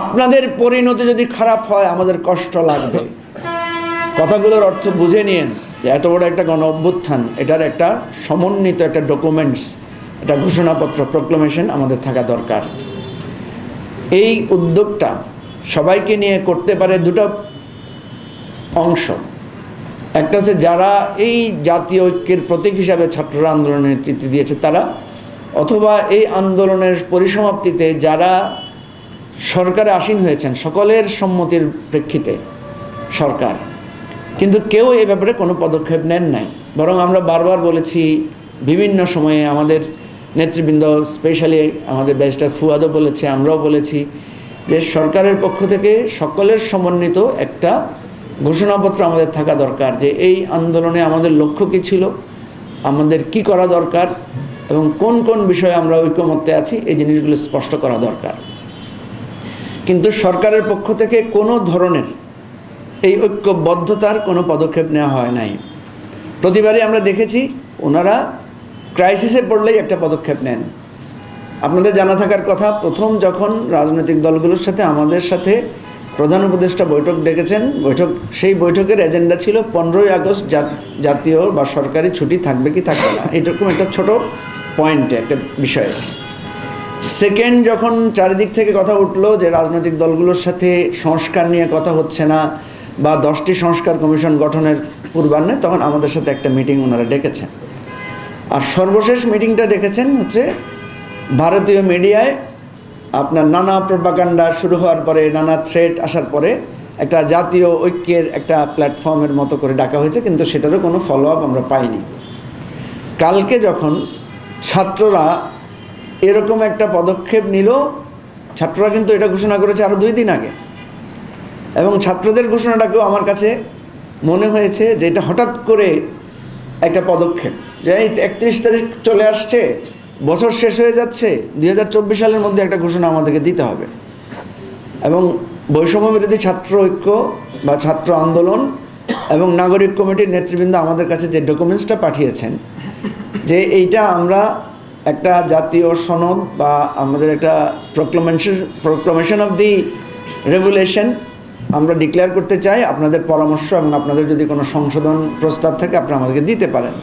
আপনাদের পরিণতি যদি খারাপ হয়, আমাদের কষ্ট লাগবে। কথাগুলোর অর্থ বুঝে নিয়েন যে এত বড় একটা গণ অভ্যুত্থান এটার একটা সমন্বিত একটা ডকুমেন্টস একটা ঘোষণাপত্র প্রক্লেমেশন আমাদের থাকা দরকার। এই উদ্যোগটা সবাইকে নিয়ে করতে পারে দুটো অংশ। একটা হচ্ছে যারা এই জাতীয় ঐক্যের প্রতীক হিসাবে ছাত্ররা আন্দোলনের নেতৃত্ব দিয়েছে তারা, অথবা এই আন্দোলনের পরিসমাপ্তিতে যারা সরকারে আসীন হয়েছেন, সকলের সম্মতির প্রেক্ষিতে সরকার। কিন্তু কেউ এ ব্যাপারে কোনো পদক্ষেপ নেন নাই। বরং আমরা বারবার বলেছি, বিভিন্ন সময়ে আমাদের নেতৃবৃন্দ, স্পেশালি আমাদের ব্যারিস্টার ফুয়াদও বলেছে, আমরাও বলেছি যে সরকারের পক্ষ থেকে সকলের সমন্বিত একটা ঘোষণাপত্র আমাদের থাকা দরকার যে এই আন্দোলনে আমাদের লক্ষ্য কী ছিল, আমাদের কি করা দরকার এবং কোন কোন বিষয়ে আমরা ঐক্যমত্যে আছি, এই জিনিসগুলো স্পষ্ট করা দরকার। কিন্তু সরকারের পক্ষ থেকে কোনো ধরনের এই ঐক্যবদ্ধতার কোনো পদক্ষেপ নেওয়া হয় নাই। প্রতিবারই আমরা দেখেছি ওনারা ক্রাইসিসে পড়লেই একটা পদক্ষেপ নেন। আপনাদের জানা থাকার কথা, প্রথম যখন রাজনৈতিক দলগুলোর সাথে আমাদের সাথে প্রধান উপদেষ্টা বৈঠক ডেকেছেন, বৈঠক, সেই বৈঠকের এজেন্ডা ছিল পনেরোই আগস্ট জাতীয় বা সরকারি ছুটি থাকবে কি থাকবে না। এরকম একটা ছোট পয়েন্টে একটা বিষয়ে। সেকেন্ড যখন চারিদিক থেকে কথা উঠল যে রাজনৈতিক দলগুলোর সাথে সংস্কার নিয়ে কথা হচ্ছে না বা দশটি সংস্কার কমিশন গঠনের পূর্বাহ্নে, তখন আমাদের সাথে একটা মিটিং ওনারা ডেকেছেন। আর সর্বশেষ মিটিংটা ডেকেছেন হচ্ছে ভারতীয় মিডিয়ায় আপনার নানা প্রপাকাণ্ডা শুরু হওয়ার পরে, নানা থ্রেট আসার পরে একটা জাতীয় ঐক্যের একটা প্ল্যাটফর্মের মতো করে ডাকা হয়েছে, কিন্তু সেটারও কোনো ফলো আপ আমরা পাইনি। কালকে যখন ছাত্ররা এরকম একটা পদক্ষেপ নিল। ছাত্ররা কিন্তু এটা ঘোষণা করেছে আরও দুই দিন আগে। এবং ছাত্রদের ঘোষণাটাকেও আমার কাছে মনে হয়েছে যে এটা হঠাৎ করে একটা পদক্ষেপ। যে এই একত্রিশ তারিখ চলে আসছে, বছর শেষ হয়ে যাচ্ছে, দুই হাজার চব্বিশ সালের মধ্যে একটা ঘোষণা আমাদেরকে দিতে হবে। এবং বৈষম্য বিরোধী ছাত্র ঐক্য বা ছাত্র আন্দোলন এবং নাগরিক কমিটির নেতৃবৃন্দ আমাদের কাছে যে ডকুমেন্টসটা পাঠিয়েছেন, যে এইটা আমরা একটা জাতীয় সনদ বা আমাদের একটা proclamation proclamation of the revolution আমরা ডিক্লেয়ার করতে চাই, আপনাদের পরামর্শ এবং আপনাদের যদি কোনো সংশোধন প্রস্তাব থাকে আপনারা আমাদেরকে দিতে পারেন।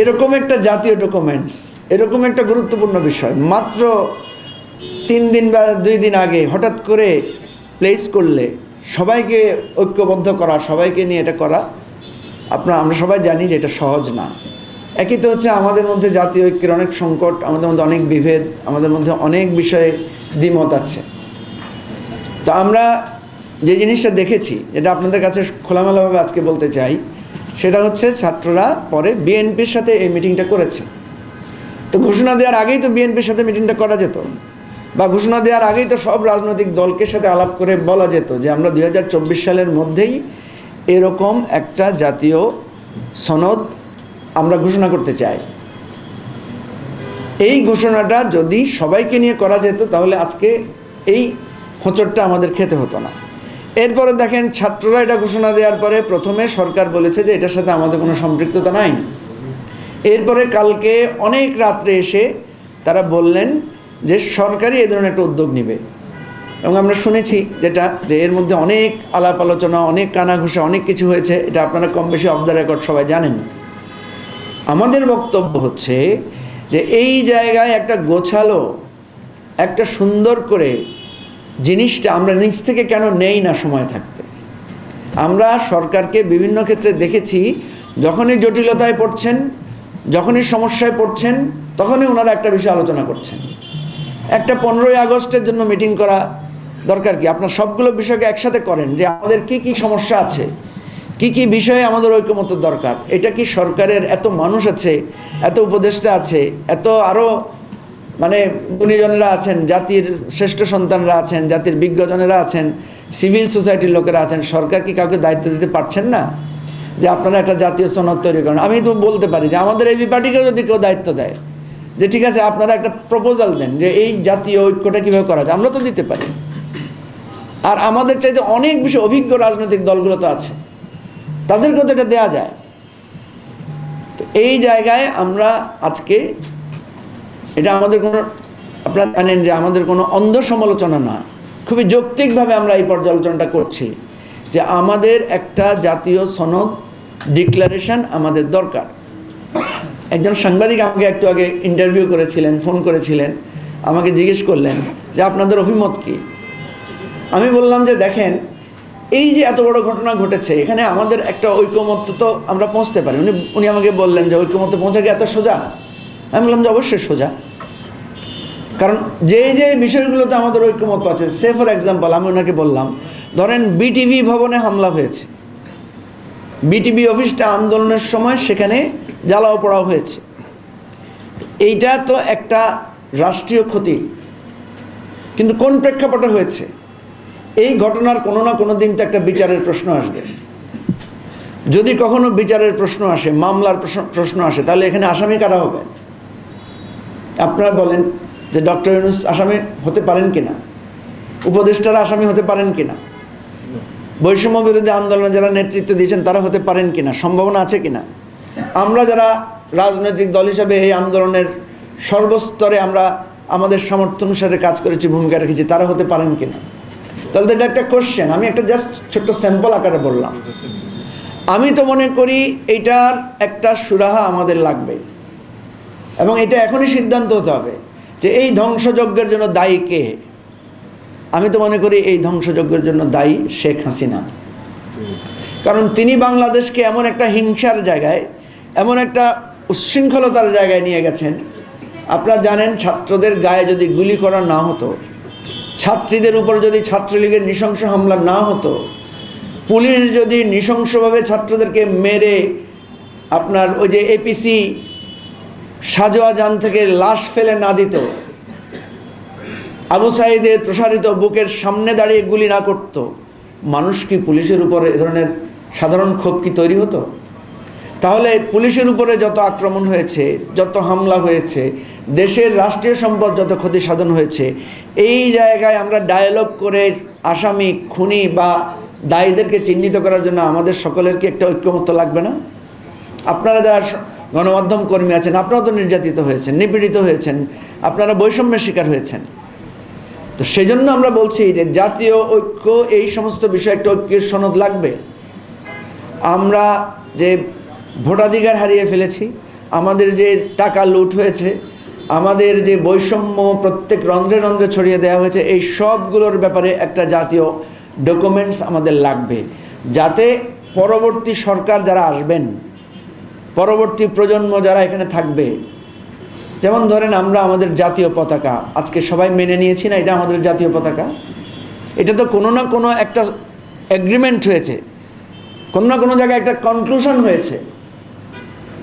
এরকম একটা জাতীয় ডকুমেন্টস এরকম একটা গুরুত্বপূর্ণ বিষয়, মাত্র তিন দিন বা দুই দিন আগে হঠাৎ করে প্লেস করলে, সবাইকে ঐক্যবদ্ধ করা, সবাইকে নিয়ে এটা করা, আপনার, আমরা সবাই জানি যে এটা সহজ না। একই তো হচ্ছে আমাদের মধ্যে জাতীয় ঐক্যের অনেক সংকট, আমাদের মধ্যে অনেক বিভেদ, আমাদের মধ্যে অনেক বিষয়ে দ্বিমত আছে। তো আমরা যে জিনিসটা দেখেছি, যেটা আপনাদের কাছে খোলামেলাভাবে আজকে বলতে চাই, সেটা হচ্ছে ছাত্ররা পরে বিএনপির সাথে এই মিটিংটা করেছে। তো ঘোষণা দেওয়ার আগেই তো বিএনপির সাথে মিটিংটা করা যেত বা ঘোষণা দেওয়ার আগেই তো সব রাজনৈতিক দলকে সাথে আলাপ করে বলা যেত যে আমরা দু হাজার চব্বিশ সালের মধ্যেই এরকম একটা জাতীয় সনদ আমরা ঘোষণা করতে চাই। এই ঘোষণাটা যদি সবাইকে নিয়ে করা যেত, তাহলে আজকে এই হোঁচটটা আমাদের খেতে হতো না। এরপরে দেখেন, ছাত্ররা এটা ঘোষণা দেওয়ার পরে প্রথমে সরকার বলেছে যে এটার সাথে আমাদের কোনো সম্পৃক্ততা নাই। এরপরে কালকে অনেক রাত্রে এসে তারা বললেন যে সরকারই এ ধরনের একটা উদ্যোগ নেবে। এবং আমরা শুনেছি যেটা, যে এর মধ্যে অনেক আলাপ আলোচনা, অনেক কানাঘুষা, অনেক কিছু হয়েছে, এটা আপনারা কম বেশি অফ দ্য রেকর্ড সবাই জানেন। আমাদের বক্তব্য হচ্ছে যে এই জায়গায় একটা গোছালো, একটা সুন্দর করে জিনিসটা আমরা নিজ থেকে কেন নেই না সময় থাকতে? আমরা সরকারকে বিভিন্ন ক্ষেত্রে দেখেছি, যখনই জটিলতায় পড়ছেন, যখনই সমস্যায় পড়ছেন, তখনই ওনারা একটা বিষয় আলোচনা করছেন। একটা পনেরোই আগস্টের জন্য মিটিং করা দরকার কি? আপনার সবগুলো বিষয়কে একসাথে করেন যে আমাদের কি কি সমস্যা আছে? কি কি বিষয়ে আমাদের ঐক্যমত দরকার? এটা কি সরকারের এত মানুষ আছে, এত উপদেষ্টা আছে, এত আরও মানে গুণীজনেরা আছেন, জাতির শ্রেষ্ঠ সন্তানরা আছেন, জাতির বিজ্ঞজনেরা আছেন, সিভিল সোসাইটির লোকেরা আছেন, সরকার কি কাউকে দায়িত্ব দিতে পারছেন না? যে আপনারা একটা জাতীয় সনদ তৈরি করেন। আমি তো বলতে পারি যে আমাদের এই পার্টিকেও যদি কেউ দায়িত্ব দেয়, যে ঠিক আছে আপনারা একটা প্রপোজাল দেন যে এই জাতীয় ঐক্যটা কীভাবে করা যায়, আমরা তো দিতে পারি। আর আমাদের চাইতে অনেক বেশি অভিজ্ঞ রাজনৈতিক দলগুলো তো আছে। তাদেরকেও তো এটা দেওয়া যায়। তো এই জায়গায় আমরা আজকে এটা আমাদের কোনো আপনারা জানেন যে আমাদের কোনো অন্ধ সমালোচনা না, খুবই যৌক্তিকভাবে আমরা এই পর্যালোচনাটা করছি যে আমাদের একটা জাতীয় সনদ ডিক্লারেশন আমাদের দরকার। একজন সাংবাদিক আমাকে একটু আগে ইন্টারভিউ করেছিলেন, ফোন করেছিলেন, আমাকে জিজ্ঞেস করলেন যে আপনাদের অভিমত কী? আমি বললাম যে দেখেন এই যে এত বড় ঘটনা ঘটেছে, এখানে আমাদের একটা ঐকমত্য তো আমরা পৌঁছতে পারি। উনি উনি আমাকে বললেন যে ঐকমত্য পৌঁছা কি এত সোজা। আমি বললাম যে অবশ্যই সোজা। কারণ যে যে বিষয়গুলোতে আমাদের ঐক্যমত আছে, সে ফর এক্সাম্পল আমি ওনাকে বললাম, ধরেন বিটিভি ভবনে হামলা হয়েছে। বিটিভি অফিসটা আন্দোলনের সময় সেখানে জ্বালাও পড়াও হয়েছে। এইটা তো একটা রাষ্ট্রীয় ক্ষতি। কিন্তু কোন প্রেক্ষাপটে হয়েছে? এই ঘটনার কোনো না কোনো দিন তো একটা বিচারের প্রশ্ন আসবে। যদি কখনো বিচারের প্রশ্ন আসে, মামলার প্রশ্ন- আসে, তাহলে এখানে আসামি কারা হবে? আপনারা বলেন যে ডক্টর ইউনুস আসামি হতে পারেন কিনা? উপদেষ্টারা আসামি হতে পারেন কিনা? বৈষম্য বিরোধী আন্দোলনে যারা নেতৃত্ব দিয়েছেন, তারা হতে পারেন কিনা? সম্ভাবনা আছে কিনা? আমরা যারা রাজনৈতিক দল হিসাবে এই আন্দোলনের সর্বস্তরে আমরা আমাদের সামর্থ্য অনুসারে কাজ করেছি, ভূমিকা রেখেছি, তারা হতে পারেন কিনা? তাহলে এটা একটা কোশ্চেন আমি একটা জাস্ট ছোট্ট স্যাম্পল আকারে বললাম। আমি তো মনে করি এটার একটা সুরাহা আমাদের লাগবে। এবং এটা এখনই সিদ্ধান্ত হতে হবে যে এই ধ্বংসযজ্ঞের জন্য দায়ী কে? আমি তো মনে করি এই ধ্বংসযজ্ঞের জন্য দায়ী শেখ হাসিনা। কারণ তিনি বাংলাদেশকে এমন একটা হিংসার জায়গায়, এমন একটা উচ্ছৃঙ্খলতার জায়গায় নিয়ে গেছেন। আপনারা জানেন ছাত্রদের গায়ে যদি গুলি করা না হতো ছাত্রীদের উপর যদি ছাত্রলীগের নৃশংস হামলা না হতো, পুলিশ যদি নৃশংসভাবে ছাত্রদেরকে মেরে আপনার ওই যে এপিসি সাজোয়া যান থেকে লাশ ফেলে না দিত, আবু সাইদের প্রসারিত বুকের সামনে দাঁড়িয়ে গুলি না করত, মানুষ কি পুলিশের উপরে এ ধরনের সাধারণ ক্ষোভ কি তৈরি হতো? তাহলে পুলিশের উপরে যত আক্রমণ হয়েছে, যত হামলা হয়েছে, দেশের রাষ্ট্রীয় সম্পদ যত ক্ষতি সাধন হয়েছে, এই জায়গায় আমরা ডায়ালগ করে আসামি, খুনি বা দায়ীদেরকে চিহ্নিত করার জন্য আমাদের সকলের কি একটা ঐক্যমত্য লাগবে না? আপনারা যারা গণমাধ্যম কর্মী আছেন আপনারাও তো নির্যাতিত হয়েছেন, নিপীড়িত হয়েছেন, আপনারা বৈষম্যের শিকার হয়েছেন। তো সেই জন্য আমরা বলছি যে জাতীয় ঐক্য, এই সমস্ত বিষয়ে একটা ঐক্যের সনদ লাগবে। আমরা যে ভোটাধিকার হারিয়ে ফেলেছি। আমাদের যে টাকা লুট হয়েছে, আমাদের যে বৈষম্য প্রত্যেক রন্ধ্রে রন্ধ্রে ছড়িয়ে দেওয়া হয়েছে, এই সবগুলোর ব্যাপারে একটা জাতীয় ডকুমেন্টস আমাদের লাগবে। যাতে পরবর্তী সরকার যারা আসবেন, পরবর্তী প্রজন্ম যারা এখানে থাকবে, যেমন ধরেন আমরা আমাদের জাতীয় পতাকা, আজকে সবাই মেনে নিয়েছি না, এটা আমাদের জাতীয় পতাকা? এটা তো কোনো না কোনো একটা এগ্রিমেন্ট হয়েছে। কোনো না কোনো জায়গায় একটা কনক্লুশন হয়েছে।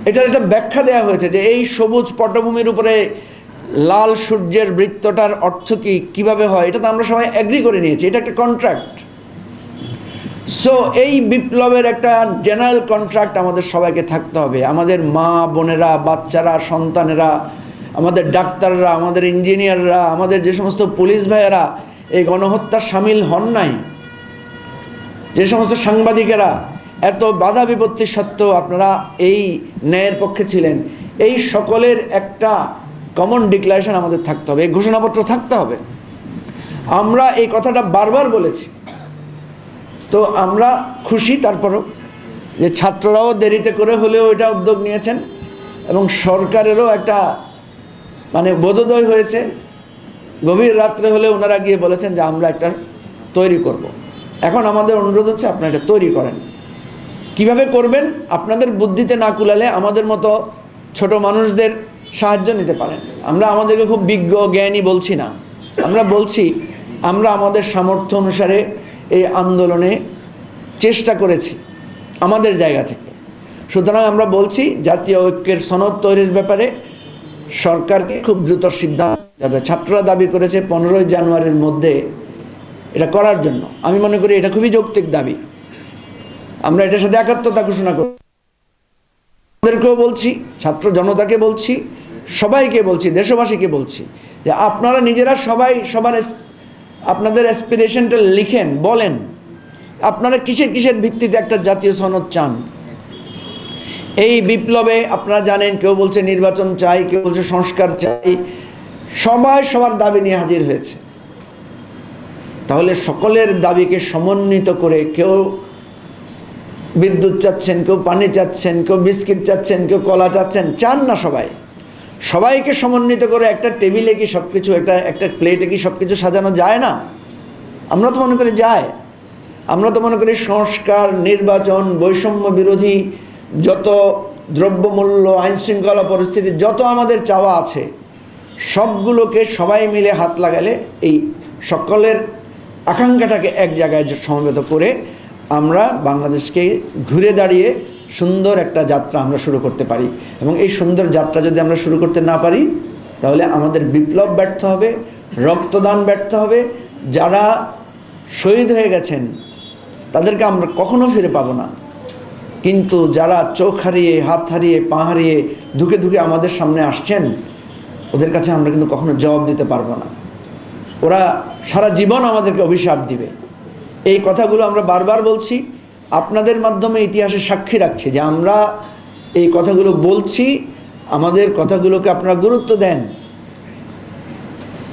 এটার একটা ব্যাখ্যা দেওয়া হয়েছে যে এই সবুজ পটভূমির উপরে লাল সূর্যের বৃত্তটার অর্থ কী? কীভাবে হয়? এটা তো আমরা সবাই অ্যাগ্রি করে নিয়েছি। এটা একটা কন্ট্রাক্ট সো এই বিপ্লবের একটা জেনারেল কন্ট্রাক্ট আমাদের সবাইকে থাকতে হবে। আমাদের মা বোনেরা, বাচ্চারা, সন্তানেরা, আমাদের ডাক্তাররা, আমাদের ইঞ্জিনিয়াররা আমাদের যে সমস্ত পুলিশ ভাইয়েরা এই গণহত্যার সামিল হন নাই। যে সমস্ত সাংবাদিকেরা এত বাধা বিপত্তি সত্ত্বেও আপনারা এই ন্যায়ের পক্ষে ছিলেন। এই সকলের একটা কমন ডিক্লারেশন আমাদের থাকতে হবে, এই ঘোষণাপত্র থাকতে হবে। আমরা এই কথাটা বারবার বলেছি। তো আমরা খুশি তারপরও যে ছাত্ররাও দেরিতে করে হলেও এটা উদ্যোগ নিয়েছেন এবং সরকারেরও একটা মানে বোধোদয় হয়েছে। গভীর রাত্রে হলে ওনারা গিয়ে বলেছেন যে আমরা একটা তৈরি করব। এখন আমাদের অনুরোধ হচ্ছে আপনারা এটা তৈরি করেন। কীভাবে করবেন? আপনাদের বুদ্ধিতে না কুলালে আমাদের মতো ছোট মানুষদের সাহায্য নিতে পারেন। আমরা আমাদেরকে খুব বিজ্ঞ, জ্ঞানী বলছি না। আমরা বলছি, আমরা আমাদের সামর্থ্য অনুসারে এই আন্দোলনে চেষ্টা করেছি, আমাদের জায়গা থেকে। সুতরাং আমরা বলছি, জাতীয় ঐক্যের সনদ তৈরির ব্যাপারে সরকারকে খুব দ্রুত সিদ্ধান্ত নিতে হবে। ছাত্ররা দাবি করেছে, পনেরোই জানুয়ারির মধ্যে এটা করার জন্য। আমি মনে করি এটা খুবই যৌক্তিক দাবি। আমরা এটার সাথে একাত্মতা ঘোষণা করি। আমাদেরকেও বলছি, ছাত্র জনতাকে বলছি, সবাইকে বলছি, দেশবাসীকে বলছি, যে আপনারা নিজেরা সবাই সবার আপনাদের অ্যাসপিরেশনটা লিখেন, বলেন, আপনারা কিসের কিসের ভিত্তিতে একটা জাতীয় সনদ চান? এই বিপ্লবে আপনারা জানেন, কেউ বলছে নির্বাচন চাই, কেউ বলছে সংস্কার চাই, সবাই সবার দাবি নিয়ে হাজির হয়েছে। তাহলে সকলের দাবিকে সমন্বিত করে কেউ বিদ্যুৎ চাচ্ছেন কেউ, পানি চাচ্ছেন কেউ, বিস্কিট চাচ্ছেন কেউ, কলা চাচ্ছেন, চান না সবাই। সবাইকে সমন্বিত করে একটা টেবিলে কি সব কিছু একটা একটা প্লেটে কি সব কিছু সাজানো যায় না? আমরা তো মনে করি যায়। আমরা তো মনে করি সংস্কার, নির্বাচন, বৈষম্য বিরোধী যত দ্রব্যমূল্য আইন শৃঙ্খলা পরিস্থিতি যত আমাদের চাওয়া আছে, সবগুলোকে সবাই মিলে হাত লাগালে এই সকলের আকাঙ্ক্ষাটাকে এক জায়গায় সমবেত করে আমরা বাংলাদেশকে ঘুরে দাঁড়িয়ে সুন্দর একটা যাত্রা আমরা শুরু করতে পারি। এবং এই সুন্দর যাত্রা যদি আমরা শুরু করতে না পারি, তাহলে আমাদের বিপ্লব ব্যর্থ হবে, রক্তদান ব্যর্থ হবে। যারা শহীদ হয়ে গেছেন, তাদেরকে আমরা কখনো ফিরে পাবো না। কিন্তু যারা চোখ হারিয়ে, হাত হারিয়ে, পা হারিয়ে ধুকে ধুকে আমাদের সামনে আসছেন, ওদের কাছে আমরা কিন্তু কখনো জবাব দিতে পারব না। ওরা সারা জীবন আমাদেরকে অভিশাপ দিবে। এই কথাগুলো আমরা বারবার বলছি। আপনাদের মাধ্যমে ইতিহাসে সাক্ষী রাখছি যে আমরা এই কথাগুলো বলছি, আমাদের কথাগুলোকে আপনারা গুরুত্ব দেন।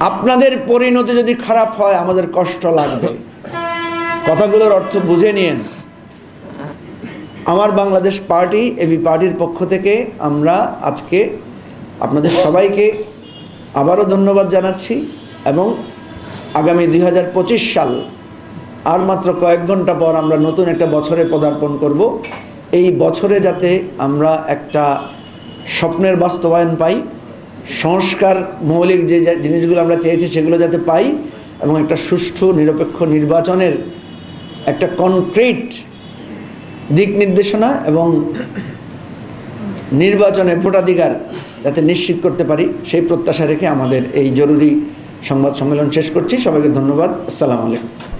আপনাদের পরিণতি যদি খারাপ হয়, আমাদের কষ্ট লাগবে। কথাগুলোর অর্থ বুঝে নিয়েন। আমার বাংলাদেশ পার্টি, এবি পার্টির পক্ষ থেকে আমরা আজকে আপনাদের সবাইকে আবারও ধন্যবাদ জানাচ্ছি এবং আগামী দু হাজার পঁচিশ সাল আর মাত্র কয়েক ঘণ্টা পর আমরা নতুন একটা বছরে পদার্পণ করব। এই বছরে যাতে আমরা একটা স্বপ্নের বাস্তবায়ন পাই, সংস্কার, মৌলিক যে জিনিসগুলো আমরা চেয়েছি সেগুলো যাতে পাই এবং একটা সুষ্ঠু, নিরপেক্ষ নির্বাচনের একটা কনক্রিট দিক নির্দেশনা এবং নির্বাচনে ভোটাধিকার যাতে নিশ্চিত করতে পারি, সেই প্রত্যাশা রেখে আমাদের এই জরুরি সংবাদ সম্মেলন শেষ করছি। সবাইকে ধন্যবাদ। আসসালামু আলাইকুম।